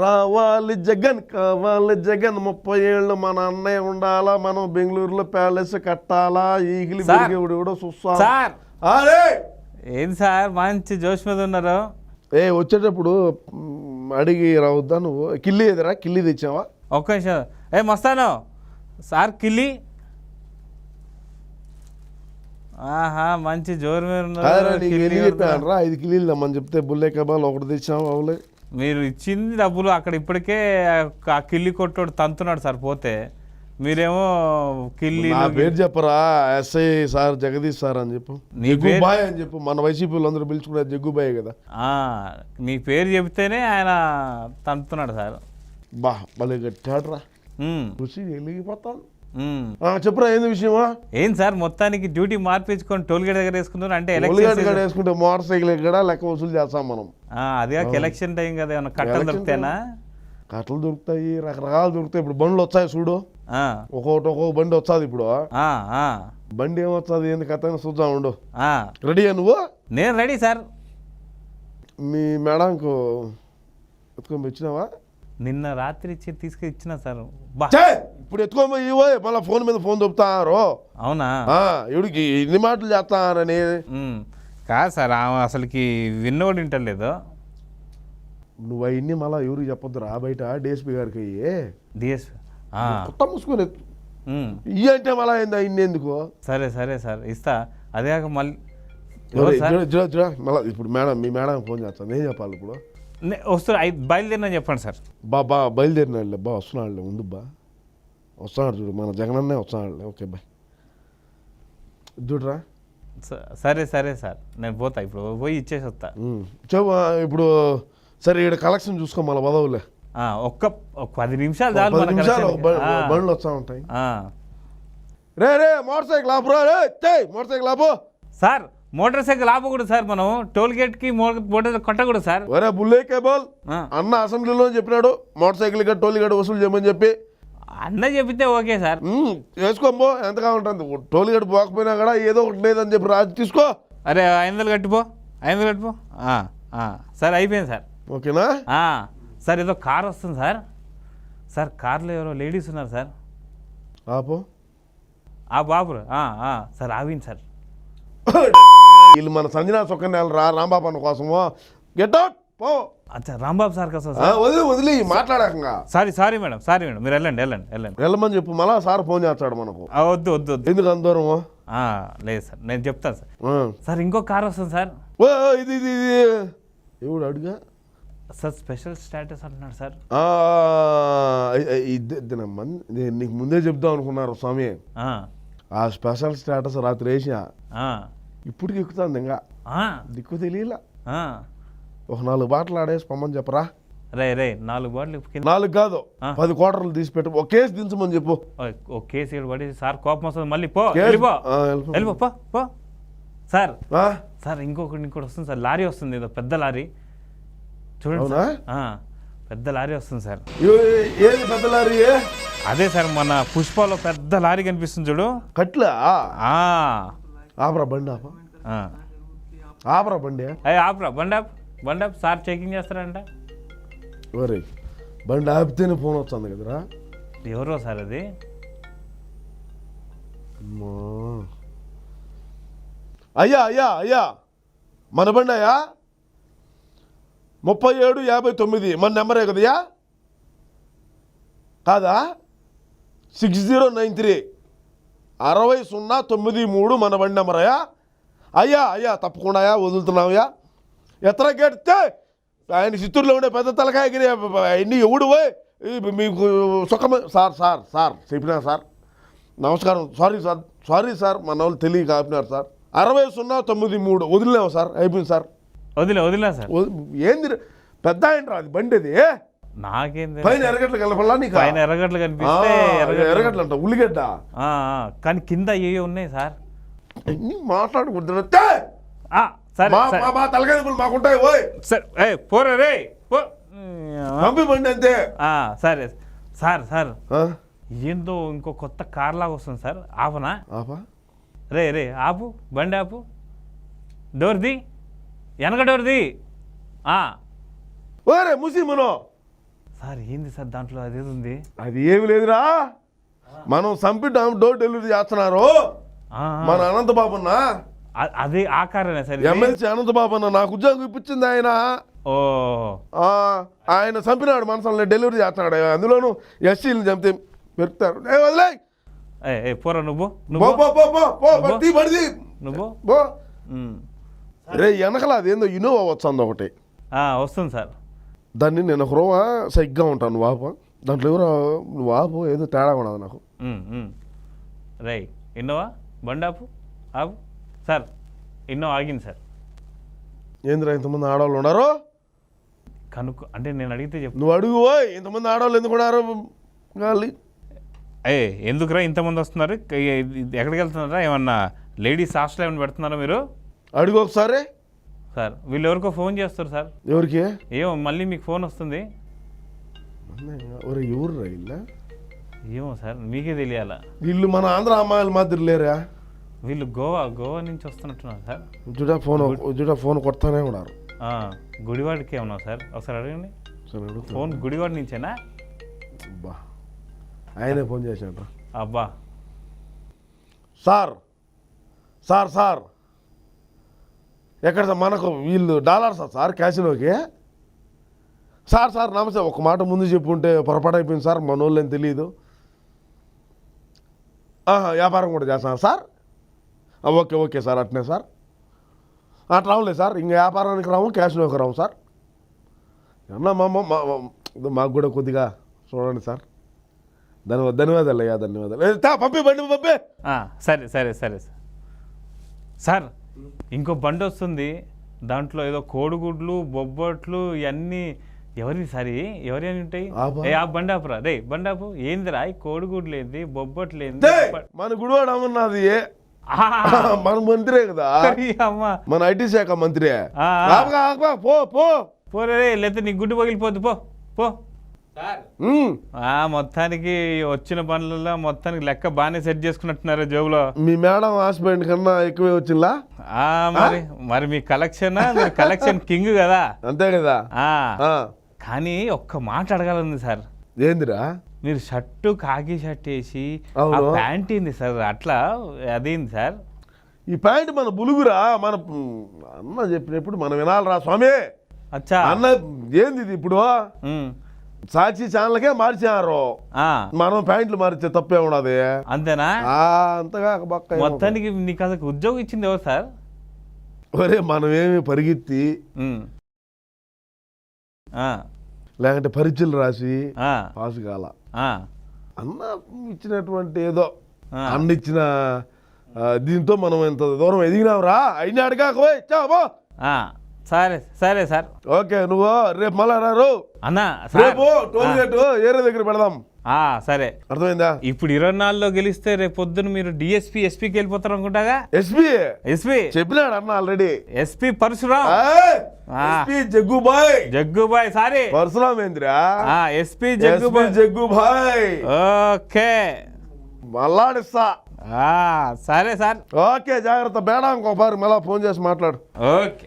రావాలి జగన్ కావాలి జగన్. ముప్పై ఏళ్ళు మన అన్నయ్య ఉండాలా మనం బెంగళూరులో ప్యాలెస్ కట్టాలా ఈగిలి కూడా చూస్తా సార్. ఏంది సార్ మంచి జోష్ మీద ఉన్నారు. ఏ వచ్చేటప్పుడు అడిగి రావద్దా నువ్వు? కిల్లి ఎదురా కిల్లి తెచ్చావా? ఒక్క నిమిషం. ఏ మస్తాను. సార్ కిల్లి. ఆహా మంచి జోరు మీద ఉన్నారు. ఐదు కిల్లీలు తెమ్మని చెప్తే బుల్లే కబాల్ ఒకటి తెచ్చాము అవులే? మీరు ఇచ్చింది డబ్బులు అక్కడ ఇప్పటికే ఆ కిల్లి కొట్టోడు తంతున్నాడు సార్ పోతే మీరేమో కిల్లి నా పేరు చెప్పరా ఎస్ఐ సార్ జగదీష్ సార్ అని చెప్పు. నీ జగ్గు పేరు- బాయ్ అని చెప్పు మన వైసీపీ వాళ్ళందరూ పిలుచుకునే జగ్గు బాయ్ కదా. మీ పేరు చెబితేనే ఆయన తంతున్నాడు సార్. బా భలే కట్టాడురా ఉమ్, రుచి వెలిగిపోతాను చెప్పురా ఏంది విషయమా? ఏం సార్ మొత్తానికి డ్యూటీ మార్పించుకొని టోల్ గేట్ దగ్గర వేసుకున్నారు అంటే ఎలక్షన్ వేసుకుంటే మోటార్ సైకిల్ ఎక్కడ? లెక్క వసూలు చేస్తాం మనం. అదిగా ఎలక్షన్ టైం కదా ఏమన్నా కట్టలు దొరికితేనా కట్టలు దొరుకుతాయి రకరకాలు దొరుకుతాయి. ఇప్పుడు బండ్లు వచ్చాయి చూడు. ఒక్కొక్కటి ఒక్కొక్క బండి వచ్చాది ఇప్పుడు. బండి ఏమొస్తుంది ఏంది కథ చూద్దాం ఉండు. రెడీ నువ్వు? నేను రెడీ సార్. మీ మేడంకు ఎత్తుకొని వచ్చినావా నిన్న రాత్రి ఇచ్చి తీసుకు ఇచ్చిన సార్. బా! ఇప్పుడు ఎత్తుకొని ఇవ్వ మళ్ళీ ఫోన్ మీద ఫోన్ దొప్పుతారు అవునా? ఇవిడికి ఇన్ని మాటలు చేస్తానని. కాదు సార్ ఆమె అసలుకి విన్నోడు వింటలేదు. నువ్వు అవన్నీ మళ్ళీ ఎవరికి చెప్పొద్దురా? బయట డిఎస్పీ గారికి అయ్యి డిఎస్ కొత్త మూసుకొని. ఇయ్యి అంటే మళ్ళీ ఏంది? అయింది ఎందుకు? సరే సరే సార్ ఇస్తా. అదే. మళ్ళా ఇప్పుడు మేడం మీ మేడం ఫోన్ చేస్తాను ఏం చెప్పాలి ఇప్పుడు. నే- వస్తారు ఐ- బయలుదేరినా చెప్పండి సార్. బా బా బయలుదేరినాడులే బా వస్తున్నాడులే ముందు బా. వస్తున్నాడు చూడు మన జగనన్నే వస్తున్నాడులే ఓకే బాయ్. చూడరా సరే సరే సార్ నేను పోతా ఇప్పుడు పోయి ఇచ్చేసి వస్తా. చెప్పు ఇప్పుడు సరే ఇక్కడ కలెక్షన్ చూసుకో మళ్ళీ వదవులే. ఒక్క ఒక పది నిమిషాలు చాలు పది మన నిమిషాలు బండ్లు వస్తూ ఉంటాయి. రే రే మోటార్ సైకిల్ ఆపురా రే మోటార్ సైకిల్ ఆపు. సార్ మోటార్ సైకిల్ ఆపకూడదు సార్ మనం. టోల్ గేట్కి మో- మోటార్ కొట్టకూడదు సార్. ఒరే బుల్లే కేబుల్. అన్న అసెంబ్లీలో చెప్పినాడు మోటార్ సైకిల్ గట్ట టోల్ గట్ట వసూలు చేయమని చెప్పి. అన్న చెప్పితే ఓకే సార్. వేసుకోమ్మో ఎంతగా ఉంటుంది టోల్ గట్ట పోకపోయినా కూడా ఏదో ఒకటి లేదని చెప్పి రాజు తీసుకో. అరే ఐదు వందలు కట్టిపో ఐదు వందలు కట్టిపో. సరే అయిపోయింది సార్. ఓకేనా? సార్ ఏదో కార్ వస్తుంది సార్. సార్ కార్లో ఎవరో లేడీస్ ఉన్నారు సార్. ఆపు. ఆ బాబు సార్ ఆవింది సార్. వీళ్ళు మన సంజనా సుకన్యాలు రా రాంబాబు అన్న కోసము. గెట్ అవుట్ పో. అచ్చా రాంబాబు సార్ కోసం ఆ, సార్? వదిలి వదిలి మాట్లాడాకంగా. Sorry sorry madam sorry madam మీరు వెళ్ళండి వెళ్ళండి వెళ్ళండి. వెళ్ళమని చెప్పు మళ్ళా సార్ ఫోన్ చేస్తాడు మనకు. ఆ, వద్దు వద్దు వద్దు. ఎందుకు అంత దూరము ఆ, లేదు సార్ నేను చెప్తాను సార్. ఆ. సార్ ఇంకో కార్ వస్తుంది సార్. ఓ ఇది ఇది ఇది. ఎవడు అడుగా? సార్ స్పెషల్ స్టేటస్ అంటున్నాడు సార్. ఆ, ఇ- ఇది- నీకు ముందే చెప్దాం అనుకున్నారు స్వామి. ఆ, ఆ స్పెషల్ స్టేటస్ రాత్రి వేసా ఆ, ఇప్పటికి ఎక్కుతుంది ఇంకా. దిక్కు తెలియలా. ఒక నాలుగు బాటలు ఆడేసి పొమ్మని చెప్పరా? రే రే నాలుగు బాటిల్ నాలుగు కాదు. పది కోటర్లు తీసి పెట్టు ఒక కేసు దించమని చెప్పు. ఓ కేసు ఇక్కడ పడి సార్ కోపం వస్తుంది మళ్ళీ పో వెళ్ళిపో. పో పో. సార్? సార్ ఇంకొకటి ఇంకోటి వస్తుంది సార్ లారీ వస్తుంది ఏదో పెద్ద లారీ. చూడండి పెద్ద లారీ వస్తుంది సార్. ఏది పెద్ద లారీ అదే సార్ మన పుష్పలో పెద్ద లారీ కనిపిస్తుంది చూడు. కట్లా? ఆ, ఆపరా బండి ఆప. ఆపరా బండి. అయ్యి ఆపురా. బండి ఆపు. బండి ఆపు. సార్ చెకింగ్ చేస్తారంట. ఒరే బండి ఆపితేనే ఫోన్ వస్తుంది కదరా. ఎవరో సార్ అది. అయ్యా అయ్యా అయ్యా. మన బండి అయ్యా? ముప్పై ఏడు యాభై తొమ్మిది. మన నెంబరే కదయ్యా? కాదా? Six zero nine three. అరవై సున్నా తొమ్మిది మూడు మన బండి నెంబర్ అయ్యా. అయ్యా అయ్యా తప్పకుండా అయ్యా వదులుతున్నావయ్యా ఎత్తర గెడితే ఆయన చిత్తూరులో ఉండే పెద్ద తలకాయకి అన్ని ఎవడు పోయి? మీకు సుఖమ. సార్ సార్ సార్ చెప్పినా సార్? నమస్కారం. సారీ సార్ సారీ సార్ మన వాళ్ళు తెలియక ఆపినారు సార్. అరవై సున్నా తొమ్మిది మూడు వదిలేము సార్? అయిపోయింది సార్. వదిలే వదిలే సార్. ఏంది? పెద్ద ఆయన అది బండి అది నాకేం. పైన ఎర్రగడ్డలు కలపల్లా నీకు? పైన ఎర్రగడ్డలు కనిపిస్తే ఎర్రగడ్డలు ఎర్రగడ్డలు. అంట ఉల్లిగడ్డ. కానీ కింద ఏయో ఉన్నాయి సార్? మాట్లాడకూడదు మాకుంటాయి ఓయ్. సరే ఏ పోరా రే అంతే. సరే సార్ సార్? ఏందో ఇంకో కొత్త కార్ లాగా వస్తుంది సార్. ఆపనా? ఆపా? రే రే ఆపు బండి ఆపు. డోర్ ది. వెనక డోర్ ది. ఆ, ఓరే ముసి మనో. సార్ ఏంది సార్ దాంట్లో అదేది ఉంది అది ఏమి లేదురా. మనం చంపి డోర్ డెలివరీ చేస్తున్నారు. మన అనంతబాబు అన్న అ- అదే ఆ కారణే సార్? ఎమ్మెల్సీ అనంతబాబు అన్న నాకు ఉద్యోగం ఇప్పించింది ఆయన. ఓ. ఆయన చంపినాడు మనసులో డెలివరీ చేస్తున్నాడు. అందులోను ఎస్సీలు చంపితే వదిలే. ఏ, ఏ, పోరా నువ్వు? నువ్వు. రే వెనకల అదేందో ఇన్నోవా వచ్చింది ఒకటి. వస్తుంది సార్. దాన్ని నేను ఒక రోజు సరిగ్గా ఉంటాను ఆపు దాంట్లో ఎవరో నువ్వు ఆపు ఏదో తేడా ఉన్నది నాకు. రై ఇన్నోవా? బండి ఆపు. సార్ ఇన్నోవా ఆగింది సార్. ఏందిరా ఇంతమంది ఆడవాళ్ళు ఉన్నారు? కనుక్కో అంటే నేను అడిగితే చెప్పు. నువ్వు అడుగు ఓయ్ ఇంతమంది ఆడవాళ్ళు ఎందుకు ఉన్నారు? గాలి. ఏ ఎందుకురా ఇంతమంది వస్తున్నారు? ఎక్కడికి వెళ్తున్నారా? ఏమన్నా లేడీస్ హాస్టల్ ఏమైనా పెడుతున్నారా మీరు? అడుగు ఒకసారి. సార్ వీళ్ళు ఎవరికో ఫోన్ చేస్తారు సార్. ఎవరికి? ఏమో మళ్ళీ మీకు ఫోన్ వస్తుంది. ఒరే ఎవరు ఏమో సార్ మీకే తెలియాలా? వీళ్ళు మన ఆంధ్ర అమ్మాయిల మాదిరి లేరా? వీళ్ళు గోవా గోవా నుంచి వస్తున్నట్టున్నారు సార్. జుడా ఫోన్ జుడా ఫోన్ కొడతానే ఉన్నారు. గుడివాడికి ఏమన్నా సార్? ఒకసారి అడగండి. ఫోన్ గుడివాడి నుంచేనా? అబ్బా ఆయనే ఫోన్ చేశాడు అబ్బా. Sir sir sir. ఎక్కడ సార్ మనకు వీళ్ళు డాలర్సా సార్ క్యాసినోకి సార్ సార్ నమస్తే ఒక మాట ముందు చెప్పుంటే పొరపాటు అయిపోయింది సార్ మన వాళ్ళని తెలియదు ఆహా, వ్యాపారం కూడా చేస్తాను సార్. ఓకే ఓకే సార్ అట్నే సార్. అట్లా రావులే సార్ ఇంకా వ్యాపారానికి రాము క్యాష్లోకి రాము సార్. అన్నా మా మాకు కూడా కొద్దిగా చూడండి సార్. ధన్యవాదాలు ధన్యవాదాలు అయ్యా ధన్యవాదాలు. పంపి బండి పంపి. సరే సరే సరే సార్. సార్ ఇంకో బండి వస్తుంది. దాంట్లో ఏదో కోడిగుడ్లు బొబ్బట్లు ఇవన్నీ. ఎవరి సరి? ఎవరి అని ఉంటాయి? ఆ బండి. ఆపురా. రే బండి ఆపు. ఏందిరా? కోడిగుడ్లు ఏంది బొబ్బట్లు ఏంది మన గుడివాడ అమర్నాథ్ ఆహా, మన మంత్రే కదా. మన ఐటీ శాఖ మంత్రి. పో పో. పోరే లేకపోతే నీ గుడ్డు పగిలిపోద్దు పో పో. మొత్తానికి వచ్చిన పనులలో మొత్తానికి లెక్క బాగానే సెట్ చేసుకున్నట్టున్నారు జోబులో. మీ మేడం హస్బెండ్ కన్నా ఎక్కువే వచ్చిందా? ఆ మరి మరి మీ కలెక్షన్ కలెక్షన్ కింగ్ కదా. అంతే కదా? ఆ. ఆ, కానీ ఒక్క మాట అడగాలంది సార్. ఏందిరా? మీరు షర్టు కాకి షర్ట్ వేసి. ప్యాంట్ ఏంది సార్? అట్లా అదేంది సార్? ఈ ప్యాంట్ మన బులుగురా మన అన్న చెప్పినప్పుడు మనం వినాలిరా స్వామి. అచ్చా. అన్న ఏంది ఇది ఇప్పుడు. సాక్షి ఛానల్కే మార్చారు. మనం ప్యాంట్లు మారితే తప్పే ఉన్నది అంతేనా? అంతగా. మొత్తానికి నీకు అసలు ఉద్యోగం ఇచ్చింది ఎవరు సార్? ఒరే మనమేమి పరిగెత్తి లేకుంటే పరీక్షలు రాసి పాస్ కాల. అన్న ఇచ్చినటువంటి ఏదో. అన్న ఇచ్చిన దీంతో మనం ఇంత దూరం ఎదిగినావురా అయినా అడిగాకపోయి సరే సరే సార్. ఓకే నువ్వు రేపు మళ్ళా రారు అన్నా రేపు టోల్ గేట్ ఏరే దగ్గర పెడదాం. ఆ, సరే. అర్థమైందా? ఇప్పుడు ఇరవై నాలుగులో గెలిస్తే రేపు పొద్దున మీరు డిఎస్పీ ఎస్పీకి వెళ్ళిపోతారు అనుకుంటాగా? ఎస్పీ ఎస్పీ చెప్పినాడు అన్న ఆల్రెడీ ఎస్పీ పరశురాం ఆ. SP Jaggubhai. Jaggubhai sorry. Parasuram SP Jaggubhai. Jaggubhai. Okay. మళ్ళాడిస్తా ఆ, సరే సార్. ఓకే జాగ్రత్త. బేడా ఇంకోపారి మళ్ళా ఫోన్ చేసి మాట్లాడు. ఓకే.